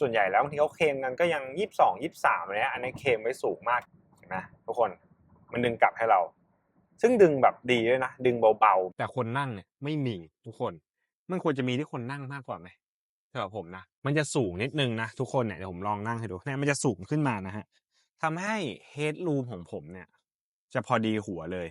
ส่วนใหญ่แล้วบางทีเขาเคลมกันก็ยัง22 23อะไรเงี้ยอันนี้เคลมไว้สูงมากเห็นไหมทุกคนมันดึงกลับให้เรา ซึ่งดึงแบบดีด้วยนะดึงเบาๆ แต่คนนั่งเนี่ยไม่มีทุกคน มันควรจะมีที่คนนั่งมากกว่าไหมสำหรับผมนะมันจะสูงนิดนึงนะทุกคนเนี่ยเดี๋ยวผมลองนั่งให้ดูเนี่ยมันจะสูงขึ้นมานะฮะทำให้เฮดรูมของผมเนี่ย จะพอดีหัวเลย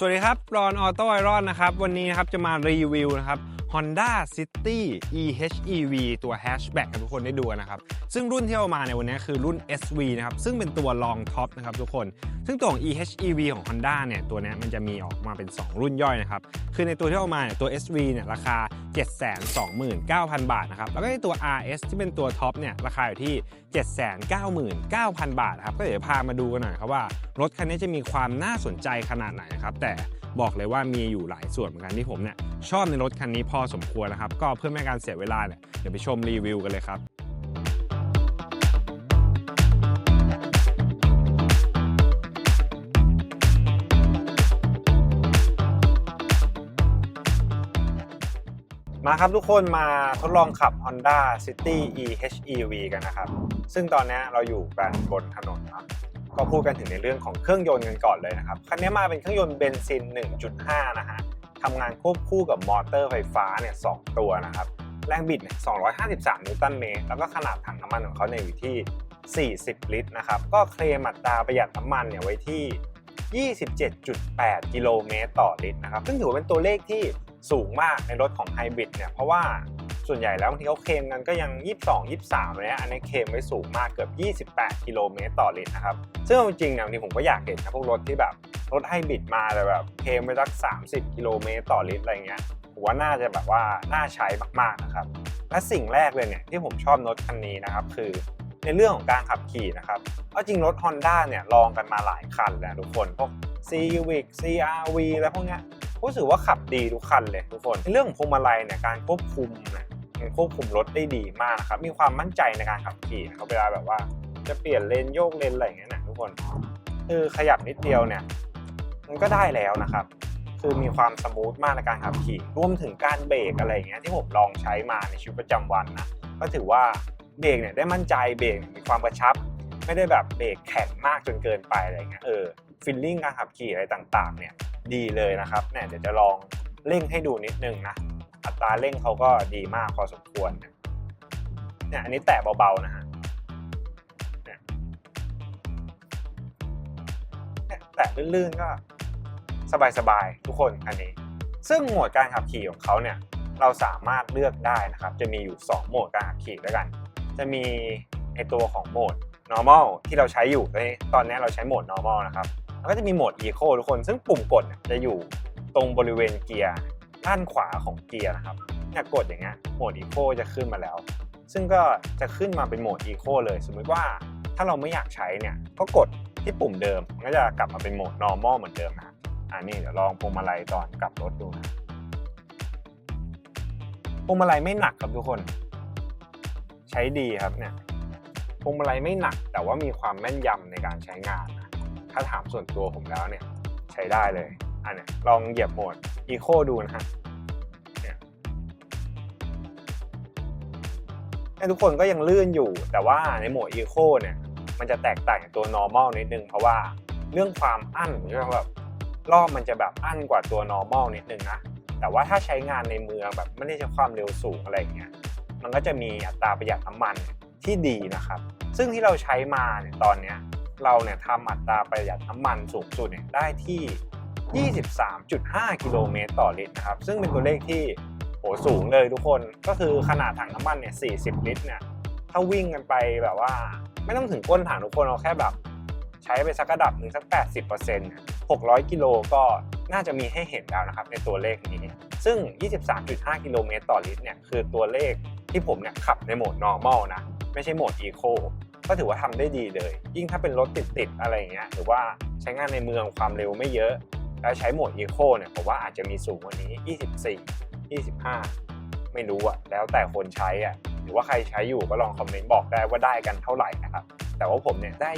สวัสดีครับรอนออโต้ไอรอนนะครับ วันนี้นะครับจะมารีวิวนะครับ Honda City EHEV ตัว Hatchback ให้ทุกคนได้ดูนะครับ ซึ่งรุ่นที่เอามาในวันนี้คือรุ่น SV นะครับ ซึ่งเป็นตัว Long Top นะครับทุกคน ซึ่งตัวของ EHEV ของ Honda เนี่ย ตัวนี้มันจะมีออกมาเป็น 2 รุ่นย่อยนะครับ คือในตัวที่เอามาเนี่ยตัว SV เนี่ยราคา 729,000 บาทนะครับ แล้วก็ในตัว RS ที่เป็นตัวท็อปเนี่ยราคาอยู่ที่ 799,000 บาทครับ ก็เดี๋ยวพามาดูกันหน่อยครับว่ารถคันนี้จะมีความน่าสนใจขนาดไหนนะครับแต่ บอกเลยว่ามีอยู่หลายส่วนเหมือนกันที่ผมเนี่ยชอบในรถคันนี้พอสมควรนะครับ ก็เพื่อไม่ให้การเสียเวลาเนี่ยเดี๋ยวไปชมรีวิวกันเลยครับมาครับทุกคนมาทดลองขับ Honda City EHEV กันนะครับ ซึ่งตอนนี้เราอยู่กันบนถนนนะ ก็พูดกันถึงในเรื่องของเครื่องยนต์กันก่อนเลยนะครับ คันนี้มาเป็นเครื่องยนต์เบนซิน 1.5 นะฮะทำงานควบคู่กับมอเตอร์ไฟฟ้าเนี่ยสองตัวนะครับ แรงบิดเนี่ย253 นิวตันเมตร แล้วก็ขนาดถังน้ำมันของเขาเนี่ยอยู่ที่ 40 ลิตรนะครับ ก็เคลมอัตราประหยัดน้ำมันเนี่ยไว้ที่ 27.8 กิโลเมตรต่อลิตรนะครับ ซึ่งถือว่าเป็นตัวเลขที่สูงมากในรถของไฮบริดเนี่ย เพราะว่า ส่วนใหญ่แล้วบางทีเขาเคลมกันก็ยัง 22 23อะไรเงี้ยอันนี้เคลมไว้สูงมากเกือบ 28 กิโลเมตรต่อลิตรนะครับ ซึ่งเอาจริงๆเนี่ยบางทีผมก็อยากเห็นนะพวกรถที่แบบรถไฮบริดมาแต่แบบเคลมไปสัก 30 กิโลเมตรต่อลิตรอะไรเงี้ยผมว่าน่าจะแบบว่าน่าใช้มากๆนะครับ และสิ่งแรกเลยเนี่ยที่ผมชอบรถคันนี้นะครับคือในเรื่องของการขับขี่นะครับเอาจริงรถ Honda เนี่ยลองกันมาหลายคันแล้วทุกคนพวก Civic CRV แล้วพวกเนี้ยรู้สึกว่าขับดีทุกคันเลยทุกคนในเรื่องของพวงมาลัยเนี่ยการควบคุมเนี่ย มันควบคุมรถได้ดีมากนะครับ มีความมั่นใจในการขับขี่นะครับเวลาแบบว่าจะเปลี่ยนเลนโยกเลนอะไรอย่างเงี้ยนะทุกคนคือขยับนิดเดียวเนี่ย มันก็ได้แล้วนะครับ คือมีความสมูทมากในการขับขี่รวมถึงการเบรกอะไรอย่างเงี้ยที่ผมลองใช้มาในชีวิตประจำวันนะก็ถือว่าเบรกเนี่ยได้มั่นใจเบรกมีความกระชับ ไม่ได้แบบเบรกแข็งมากจนเกินไปอะไรเงี้ยเออฟิลลิ่งการขับขี่อะไรต่างๆ เนี่ยดีเลยนะครับเนี่ยเดี๋ยวจะลองเร่งให้ดูนิดนึงนะ อัตราเร่งเขาก็ดีมากพอสมควรเนี่ยอันนี้แตะเบาๆนะฮะเนี่ยแตะลื่นๆก็สบายๆทุกคนอันนี้ ซึ่งโหมดการขับขี่ของเขาเนี่ยเราสามารถเลือกได้นะครับ จะมีอยู่ 2 โหมดการขับขี่ด้วยกัน จะมีในตัวของโหมด normal ที่เราใช้อยู่ตอนนี้เราใช้โหมด normal นะครับ แล้วก็จะมีโหมด eco ทุกคน ซึ่งปุ่มกดจะอยู่ตรงบริเวณเกียร์ ด้านขวาของเกียร์นะครับเนี่ยกดอย่างเงี้ยโหมด eco จะขึ้นมาแล้ว ซึ่งก็จะขึ้นมาเป็นโหมด eco เลย สมมติว่าถ้าเราไม่อยากใช้เนี่ยก็กดที่ปุ่มเดิมมันก็จะกลับมาเป็นโหมด normal เหมือนเดิมนะอ่านี่เดี๋ยวลองพวงมาลัยตอนกลับรถดูนะพวงมาลัยไม่หนักครับทุกคน ใช้ดีครับเนี่ยพวงมาลัยไม่หนักแต่ว่ามีความแม่นยำในการใช้งานนะถ้าถามส่วนตัวผมแล้วเนี่ยใช้ได้เลยอันเนี้ยลองเหยียบโหมด Eco ดูนะฮะ ทุกคนก็ยังลื่นอยู่ แต่ว่าในโหมด Eco เนี่ย มันจะแตกต่างจากตัว normal นิดนึง เพราะว่าเรื่องความอั้นเรื่องแบบรอบมันจะแบบอั้นกว่าตัว normal นิดนึงนะ แต่ว่าถ้าใช้งานในเมืองแบบไม่ได้ใช้ความเร็วสูงอะไรอย่างเงี้ย มันก็จะมีอัตราประหยัดน้ำมันที่ดีนะครับ ซึ่งที่เราใช้มาเนี่ยตอนเนี้ยเราเนี่ยทำอัตราประหยัดน้ำมันสูงสุดเนี่ยได้ที่ 23.5 กิโลเมตรต่อลิตรนะครับ ซึ่งเป็นตัวเลขที่ โหสูงเลยทุกคนก็คือขนาดถังน้ำมันเนี่ย40 ลิตรเนี่ยถ้าวิ่งกันไปแบบว่า ไม่ต้องถึงก้นถังทุกคนเอาแค่แบบ ใช้ไปสักระดับหนึ่งสัก 80%เนี่ย600 กิโลก็น่าจะมีให้เห็นแล้วนะครับในตัวเลขนี้ ซึ่ง 23.5 กิโลเมตรต่อลิตรเนี่ยคือตัวเลขที่ผมเนี่ยขับในโหมด normal นะ ไม่ใช่โหมด eco ก็ถือว่าทำได้ดีเลย ยิ่งถ้าเป็นรถติดๆอะไรอย่างเงี้ยหรือว่าใช้งานในเมืองความเร็วไม่เยอะ แล้วใช้โหมด Eco เนี่ยผมว่าอาจจะมีสูงกว่านี้ 24 25 ไม่รู้อะแล้วแต่คนใช้อะหรือว่าใครใช้อยู่ก็ลองคอมเมนต์บอกได้ว่าได้กันเท่าไหร่นะครับ แต่ว่าผมเนี่ยได้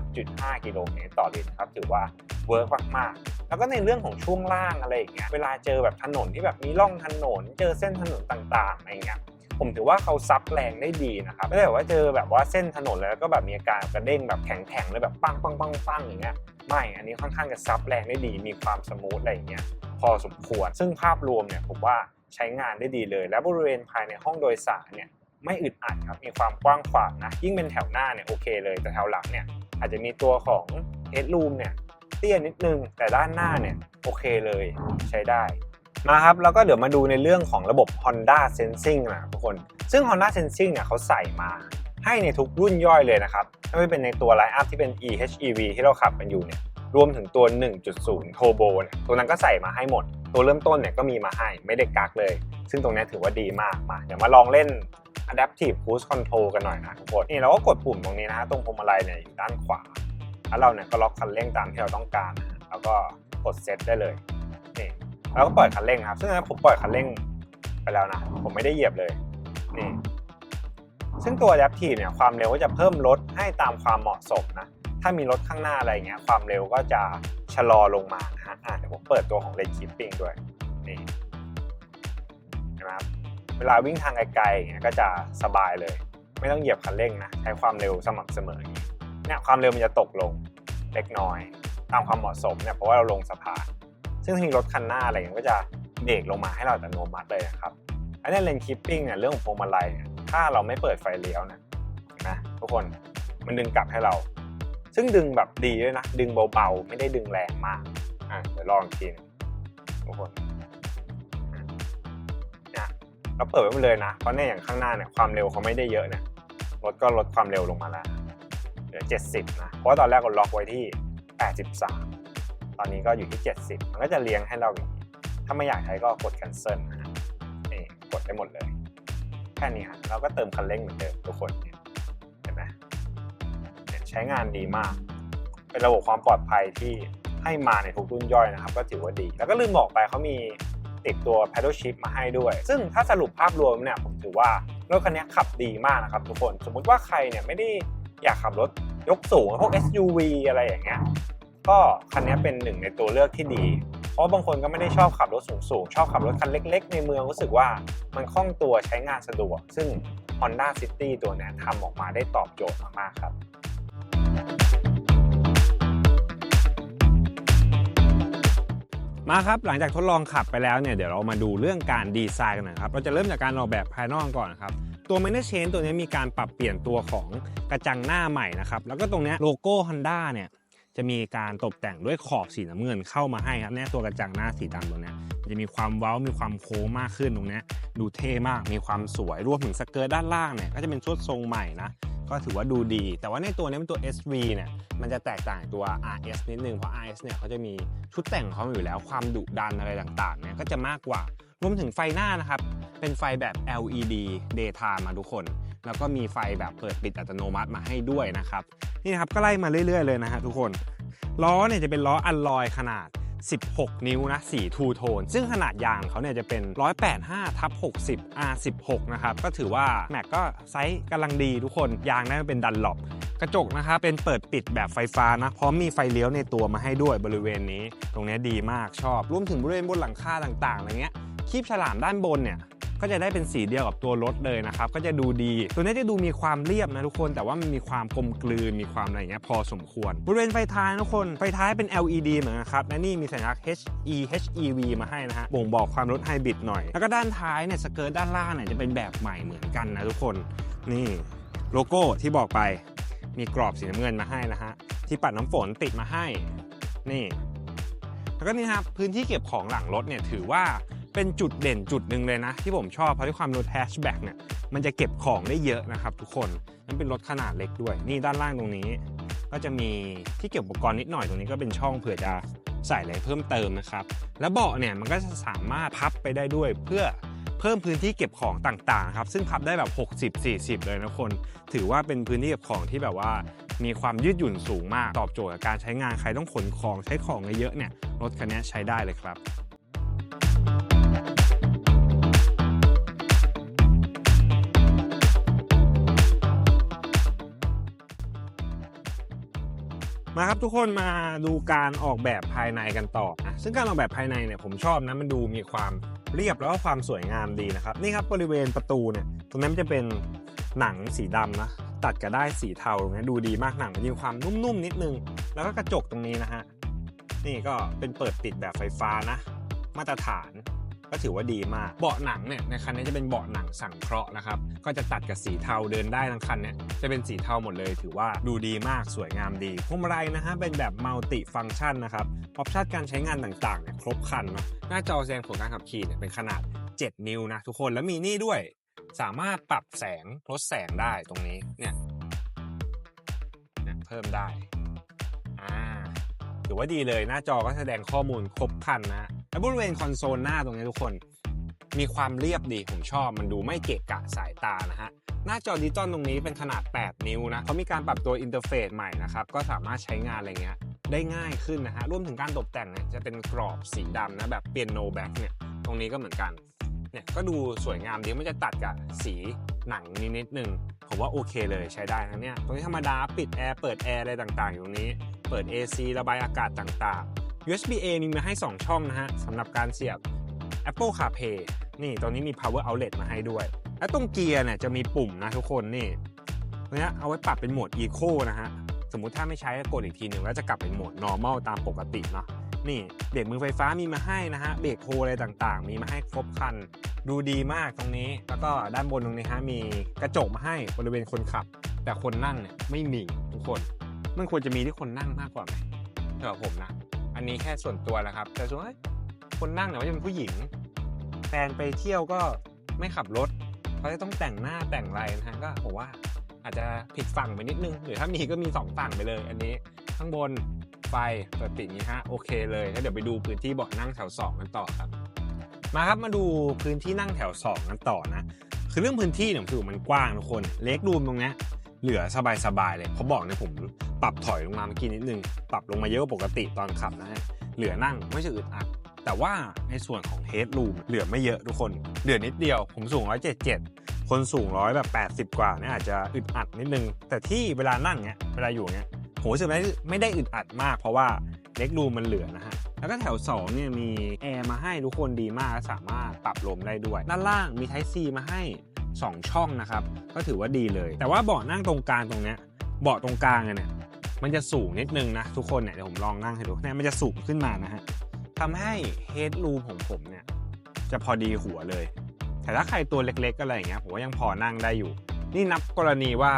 23.5 กิโลเมตรต่อลิตรครับถือว่าเวิร์กมากๆ แล้วก็ในเรื่องของช่วงล่างอะไรอย่างเงี้ยเวลาเจอแบบถนนที่แบบมีร่องถนน เจอเส้นถนนต่างๆอะไรเงี้ยผมถือว่าเขาซับแรงได้ดีนะครับไม่ได้แบบว่าเจอแบบว่าเส้นถนนแล้วก็แบบมีอาการกระเด้งแบบแข็งๆเลยแบบปังปังปังปังอย่างเงี้ยไม่ อันนี้ค่อนข้างจะซับแรงได้ดี มีความสมูทอะไรอย่างเงี้ย พอสมควร ซึ่งภาพรวมเนี่ยผมว่าใช้งานได้ดีเลย และบริเวณภายในห้องโดยสารเนี่ยไม่อึดอัดครับ มีความกว้างขวางนะ ยิ่งเป็นแถวหน้าเนี่ยโอเคเลย แต่แถวหลังเนี่ยอาจจะมีตัวของ headroom เนี่ยเตี้ยนิดนึง แต่ด้านหน้าเนี่ยโอเคเลยใช้ได้มาครับ แล้วก็เดี๋ยวมาดูในเรื่องของระบบ Honda Sensing นะทุกคน ซึ่ง Honda Sensing เนี่ยเขาใส่มาให้ในทุกรุ่นย่อยเลยนะครับ ไม่ว่าเป็นในตัวไลน์อัพที่เป็น EHEV ที่เราขับกันอยู่เนี่ย รวมถึงตัว 1.0 Turbo เนี่ยตัวนั้นก็ใส่มาให้หมด ตัวเริ่มต้นเนี่ยก็มีมาให้ไม่ได้กักเลย ซึ่งตรงนี้ถือว่าดีมากมาเดี๋ยวมาลองเล่น Adaptive Cruise Control กันหน่อยนะทุกคนนี่เราก็กดปุ่มตรงนี้นะฮะตรงพวงมาลัยเนี่ยอยู่ด้านขวา แล้วเราเนี่ยก็ล็อกคันเร่งตามที่เราต้องการนะแล้วก็กดเซตได้เลยนี่แล้วก็ปล่อยคันเร่งครับ ซึ่งอันนั้ผมปล่อยคันเร่งไปแล้วนะ ผมไม่ได้เหยียบเลยนี่ซึ่งตัว Adaptive เนี่ยความเร็วก็จะเพิ่มลดให้ตามความเหมาะสมนะ ถ้ามีรถข้างหน้าอะไรเงี้ยความเร็วก็จะชะลอลงมานะฮะอะเดี๋ยวผมเปิดตัวของ Lane Keeping ด้วยนี่นไหมครับเวลาวิ่งทางไกลๆอย่างเงี้ยก็จะสบายเลย ไม่ต้องเหยียบคันเร่งนะใช้ความเร็วสม่ำเสมอเนี่ยความเร็วมันจะตกลงเล็กน้อย ตามความเหมาะสมเนี่ยเพราะว่าเราลงสะพานซึ่งถ้ามีรถคันหน้าอะไรเงี้ยก็จะเบรกลงมาให้เราอัตโนมัติเลยนะครับอันนี้เลนคิปปิ้งเนี่ยเรื่องของพวงมาลัยเนี่ยถ้าเราไม่เปิดไฟเลี้ยวนะเห็นะทุกคนมันดึงกลับให้เรา ซึ่งดึงแบบดีด้วยนะ ดึงเบาๆ ไม่ได้ดึงแรงมาก อะเดี๋ยวลองอีกทีนึงทุกคนอะเราเปิดไว้หมดเลยนะ เพราะเนี่ยอย่างข้างหน้าเนี่ยความเร็วเขาไม่ได้เยอะเนี่ยรถก็ลดความเร็วลงมาแล้วเหลือ 70 นะ เพราะว่าตอนแรกเราล็อกไว้ที่ 83 ตอนนี้ก็อยู่ที่ 70 มันก็จะเลี้ยงให้เราอย่างนี้ถ้าไม่อยากใช้ก็กด cancel นะฮะนี่กดได้หมดเลย แค่นี้ฮะเราก็เติมคันเร่งเหมือนเดิมทุกคน ช้งานดีมาก เป็นระบบความปลอดภัยที่ให้มาในทุกรุ่นย่อยนะครับ ก็ถือว่าดี แล้วก็ลืมบอกไปเขามีติดตัว paddle shift มาให้ด้วย ซึ่งถ้าสรุปภาพรวมเนี่ยผมถือว่ารถคันนี้ขับดีมากนะครับทุกคน สมมุติว่าใครเนี่ยไม่ได้อยากขับรถยกสูงพวก SUV อะไรอย่างเงี้ย ก็คันนี้เป็นหนึ่งในตัวเลือกที่ดี เพราะบางคนก็ไม่ได้ชอบขับรถสูงๆ ชอบขับรถคันเล็ก ๆ ในเมืองรู้สึกว่ามันคล่องตัวใช้งานสะดวก ซึ่ง Honda City ตัวนี้ทำออกมาได้ตอบโจทย์มากๆครับ มาครับหลังจากทดลองขับไปแล้วเนี่ยเดี๋ยวเรามาดูเรื่องการดีไซน์กันนะครับ เราจะเริ่มจากการออกแบบภายนอกก่อนครับ ตัว m a n a g e Chain ตัวนี้มีการปรับเปลี่ยนตัวของกระจังหน้าใหม่นะครับ แล้วก็ตรงเนี้ยโลโก้ Honda เนี่ยจะมีการตกแต่งด้วยขอบสีน้ำเงินเข้ามาให้ครับเนี่ยตัวกระจังหน้าสีดำตรงนี้จะมีความเว้ามีความโค้งมากขึ้นตรงนี้ดูเท่มากมีความสวยรวมถึงสเกิร์ตด้านล่างเนี่ยก็จะเป็นชุดทรงใหม่นะ ก็ถือว่าดูดี แต่ว่าในตัวนี้เป็นตัว SV เนี่ยมันจะแตกต่างตัว RS นิดนึง เพราะ RS เนี่ยเขาจะมีชุดแต่งของเขาอยู่แล้วความดุดันอะไรต่างๆเนี่ยก็จะมากกว่ารวมถึงไฟหน้านะครับ เป็นไฟแบบ LED daytime มาทุกคน แล้วก็มีไฟแบบเปิดปิดอัตโนมัติมาให้ด้วยนะครับ นี่นะครับก็ไล่มาเรื่อยๆเลยนะฮะทุกคน ล้อเนี่ยจะเป็นล้ออัลลอยขนาด 16 นิ้วนะสีทูโทน ซึ่งขนาดยางเขาเนี่ยจะเป็น 185ทับ60 R16 นะครับก็ถือว่าแม็กก็ไซส์กำลังดีทุกคนยางน่าจะเป็นดันหลบกระจกนะครับเป็นเปิดปิดแบบไฟฟ้านะพร้อมมีไฟเลี้ยวในตัวมาให้ด้วยบริเวณนี้ ตรงเนี้ยดีมากชอบรวมถึงบริเวณบนหลังคาต่างๆอะไรเงี้ยคีบฉลามด้านบนเนี่ย ก็จะได้เป็นสีเดียวกับตัวรถเลยนะครับ ก็จะดูดี ตัวนี้จะดูมีความเรียบนะทุกคน แต่ว่ามันมีความกลมกลืน มีความอะไรอย่างเงี้ยพอสมควร บริเวณไฟท้ายทุกคน ไฟท้ายเป็น LED เหมือนกันครับ และนี่มีสัญลักษณ์ HE HEV มาให้นะฮะ บ่งบอกความรถไฮบริดหน่อย แล้วก็ด้านท้ายเนี่ยสเกิร์ตด้านล่างเนี่ยจะเป็นแบบใหม่เหมือนกันนะทุกคน นี่โลโก้ที่บอกไป มีกรอบสีน้ำเงินมาให้นะฮะ ที่ปัดน้ำฝนติดมาให้ นี่ แล้วก็นี่ครับพื้นที่เก็บของหลังรถเนี่ยถือว่า เป็นจุดเด่นจุดหนึ่งเลยนะ ที่ผมชอบ เพราะที่ความรถแฮชแบ็กเนี่ยมันจะเก็บของได้เยอะนะครับทุกคนมันเป็นรถขนาดเล็กด้วย นี่ด้านล่างตรงนี้ ก็จะมีที่เก็บอุปกรณ์นิดหน่อยตรงนี้ก็เป็นช่องเผื่อจะใส่อะไรเพิ่มเติมนะครับ แล้วเบาะเนี่ยมันก็จะสามารถพับไปได้ด้วยเพื่อเพิ่มพื้นที่เก็บของต่างๆครับซึ่งพับได้แบบ 60-40 เลยนะคน ถือว่าเป็นพื้นที่เก็บของที่แบบว่า มีความยืดหยุ่นสูงมากตอบโจทย์กับการใช้งานใครต้องขนของใช้ของเยอะๆเนี่ยรถคันนี้ใช้ได้เลยครับ มาครับทุกคนมาดูการออกแบบภายในกันต่อนะซึ่งการออกแบบภายในเนี่ยผมชอบนะมันดูมีความเรียบแล้วก็ความสวยงามดีนะครับนี่ครับบริเวณประตูเนี่ยตรงนั้นมันจะเป็นหนังสีดำนะตัดกับได้สีเทาตรงนี้ดูดีมากหนังมันมีความนุ่มๆนิดนึง แล้วก็กระจกตรงนี้นะฮะนี่ก็เป็นเปิดปิดแบบไฟฟ้านะ มาตรฐาน ก็ถือว่าดีมาก เบาะหนังเนี่ยในคันนี้จะเป็นเบาะหนังสังเคราะห์นะครับ ก็จะตัดกับสีเทาเดินได้ทั้งคันเนี่ยจะเป็นสีเทาหมดเลย ถือว่าดูดีมากสวยงามดีพวงมาลัยนะฮะเป็นแบบมัลติฟัง c t ชันนะครับออปชันการใช้งานต่างๆเนี่ยครบคันเนาะหน้าจอแสดงผลการขับขี่เนี่ยเป็นขนาด 7 นิ้วนะทุกคนแล้วมีนี่ด้วย สามารถปรับแสงลดแสงได้ตรงนี้เนี่ยเนี่ยเพิ่มได้อ่าถือว่าดีเลยหน้าจอก็แสดงข้อมูลครบคันนะ และบริเวณคอนโซลหน้าตรงนี้ทุกคน มีความเรียบดีผมชอบมันดูไม่เกะกะสายตานะฮะหน้าจอดิจิตอลตรงนี้เป็นขนาด 8 นิ้วนะเขามีการปรับตัวอินเทอร์เฟซใหม่นะครับก็สามารถใช้งานอะไรเงี้ยได้ง่ายขึ้นนะฮะรวมถึงการตกแต่งเนี่ยจะเป็นกรอบสีดำนะแบบเปียโนแบ็กเนี่ยตรงนี้ก็เหมือนกันเนี่ยก็ดูสวยงามดีมันจะตัดกับสีหนังนิดนิดนึงผมว่าโอเคเลยใช้ได้ทั้งเนี้ยตรงนี้ธรรมดาปิดแอร์เปิดแอร์อะไรต่างๆ อยู่ตรงนี้ เปิด AC ระบายอากาศต่างๆ USB A มีมาให้ 2 ช่องนะฮะสำหรับการเสียบ Apple CarPlay นี่ตรงนี้มี power outlet มาให้ด้วย และตรงเกียร์เนี่ยจะมีปุ่มนะทุกคนนี่ตรงเนี้ยเอาไว้ปรับเป็นโหมด Eco นะฮะสมมุติถ้าไม่ใช้ก็กดอีกทีหนึ่งแล้วจะกลับเป็นโหมด normal ตามปกติเนาะนี่เบรกมือไฟฟ้ามีมาให้นะฮะเบรกโฮอะไรต่างๆ มีมาให้ครบครัน ดูดีมากตรงนี้ แล้วก็ด้านบนตรงนี้ฮะมีกระจกมาให้บริเวณคนขับ แต่คนนั่งเนี่ยไม่มีทุกคน มันควรจะมีที่คนนั่งมากกว่าไหมสำหรับผมนะ อันนี้แค่ส่วนตัวนะครับ แต่ส่วนเอ้ยคนนั่งเนี่ยว่าจะเป็นผู้หญิง แฟนไปเที่ยวก็ไม่ขับรถเขาจะต้องแต่งหน้าแต่งอะไรนะฮะก็ผมว่าอาจจะผิดฝั่งไปนิดนึง หรือถ้ามีก็มีสองฝั่งไปเลย อันนี้ข้างบนไฟเปิดปิดนี้ฮะโอเคเลยแล้วเดี๋ยวไปดูพื้นที่เบาะนั่งแถวสองกันต่อครับ มาครับมาดูพื้นที่นั่งแถวสองกันต่อนะคือเรื่องพื้นที่เนี่ยผมถือมันกว้างทุกคน เล็กรูมตรงนี้ เหลือสบายๆเลยเพราบอกเนี่ยผมปรับถอยลงมาเมื่อกี้นิดนึง ปรับลงมาเยอะกว่าปกติตอนขับนะฮะเหลือนั่งไม่ใช่อึดอัดแต่ว่าในส่วนของเฮดรูมเหลือไม่เยอะทุกคน เหลือนิดเดียว ผมสูง 177 คนสูงร้อยแบบ 80 กว่าเนี่ยอาจจะอึดอัดนิดนึง แต่ที่เวลานั่งเนี่ยเวลาอยู่เนี่ยผมรู้สึกไม่ได้ไม่ได้อึดอัดมาก เพราะว่าเล็กรูมมันเหลือนะฮะ แล้วก็แถว2เนี่ยมีแอร์มาให้ทุกคนดีมากสามารถปรับลมได้ด้วย ด้านล่างมี Type C มาให้ 2 ช่องนะครับ ก็ถือว่าดีเลย แต่ว่าเบาะนั่งตรงกลางตรงเนี้ยเบาะตรงกลางเนี่ยมันจะสูงนิดนึงนะ ทุกคนเนี่ยเดี๋ยวผมลองนั่งให้ดูเนี่ยมันจะสูงขึ้นมานะฮะทำให้เฮดรูมของผมเนี่ยจะพอดีหัวเลย แต่ถ้าใครตัวเล็กๆอะไรอย่างเงี้ยผมว่ายังพอนั่งได้อยู่ นี่นับกรณีว่า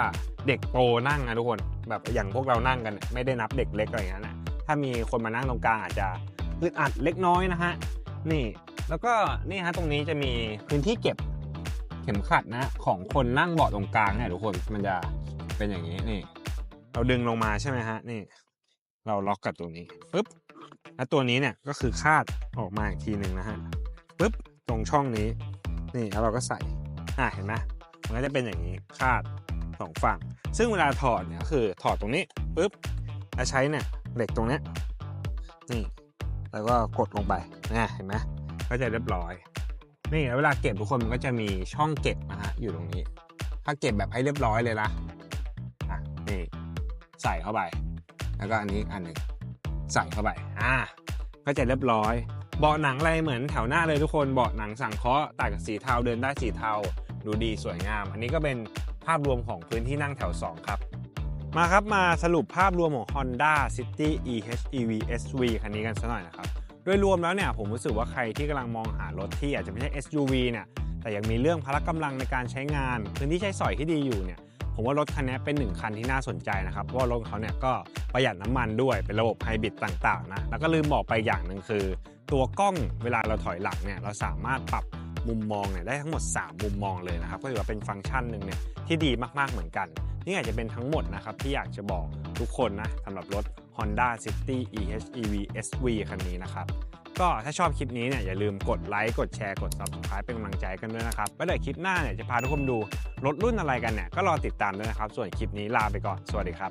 เด็กโตนั่งนะทุกคนแบบอย่างพวกเรานั่งกัน ไม่ได้นับเด็กเล็กอะไรอย่างเงี้ยนะถ้ามีคนมานั่งตรงกลางอาจจะ อึดอัดเล็กน้อยนะฮะนี่แล้วก็นี่ฮะตรงนี้จะมีพื้นที่เก็บเข็มขัดนะของคนนั่งเบาะตรงกลางเนี่ยทุกคนมันจะเป็นอย่างนี้นี่ เราดึงลงมาใช่ไหมฮะนี่ เราล็อกกับตัวนี้ปุ๊บแล้วตัวนี้เนี่ยก็คือคาดออกมาอีกทีหนึ่งนะฮะปุ๊บตรงช่องนี้ นี่แล้วเราก็ใส่อะเห็นไหมมันก็จะเป็นอย่างนี้คาดสองฝั่ง ซึ่งเวลาถอดเนี่ยคือถอดตรงนี้ปุ๊บแล้วใช้เนี่ยเหล็กตรงเนี้ยนี่ แล้วก็กดลงไปนะเห็นไหมก็จะเรียบร้อย นี่เวลาเก็บทุกคนมันก็จะมีช่องเก็บนะฮะอยู่ตรงนี้ ถ้าเก็บแบบให้เรียบร้อยเลยนะอะนี่ใส่เข้าไป แล้วก็อันนี้อันหนึ่งใส่เข้าไปอ่าก็จะเรียบร้อย เบาะหนังอะไรเหมือนแถวหน้าเลยทุกคนเบาะหนังสังเคราะห์ตัดกับสีเทาเดินได้สีเทาดูดีสวยงาม อันนี้ก็เป็นภาพรวมของพื้นที่นั่งแถว 2 ครับ มาครับมาสรุปภาพรวมของ Honda City EHEV SV คันนี้กันสักหน่อยนะครับโดยรวมแล้วเนี่ยผมรู้สึกว่าใครที่กำลังมองหารถที่อาจจะไม่ใช่ SUV เนี่ยแต่ยังมีเรื่องพละกำลังในการใช้งาน พื้นที่ใช้สอยที่ดีอยู่เนี่ยผมว่ารถคันนี้เป็นหนึ่งคันที่น่าสนใจนะครับเพราะว่ารถเขาเนี่ยก็ประหยัดน้ำมันด้วยเป็นระบบไฮบริดต่างๆนะแล้วก็ลืมบอกไปอย่างหนึ่งคือ ตัวกล้องเวลาเราถอยหลังเนี่ยเราสามารถปรับ มุมมองเนี่ยได้ทั้งหมด 3 มุมมองเลยนะครับ ก็ถือว่าเป็นฟังก์ชันหนึ่งเนี่ยที่ดีมากๆเหมือนกัน นี่อาจจะเป็นทั้งหมดนะครับที่อยากจะบอกทุกคนนะสำหรับรถ Honda City EHEV SV คันนี้นะครับก็ถ้าชอบคลิปนี้เนี่ยอย่าลืมกดไลค์กดแชร์กด subscribe เป็นกำลังใจกันด้วยนะครับแล้วเดี๋ยวคลิปหน้าเนี่ยจะพาทุกคนดูรถรุ่นอะไรกันเนี่ยก็รอติดตามด้วยนะครับ ส่วนคลิปนี้ลาไปก่อน สวัสดีครับ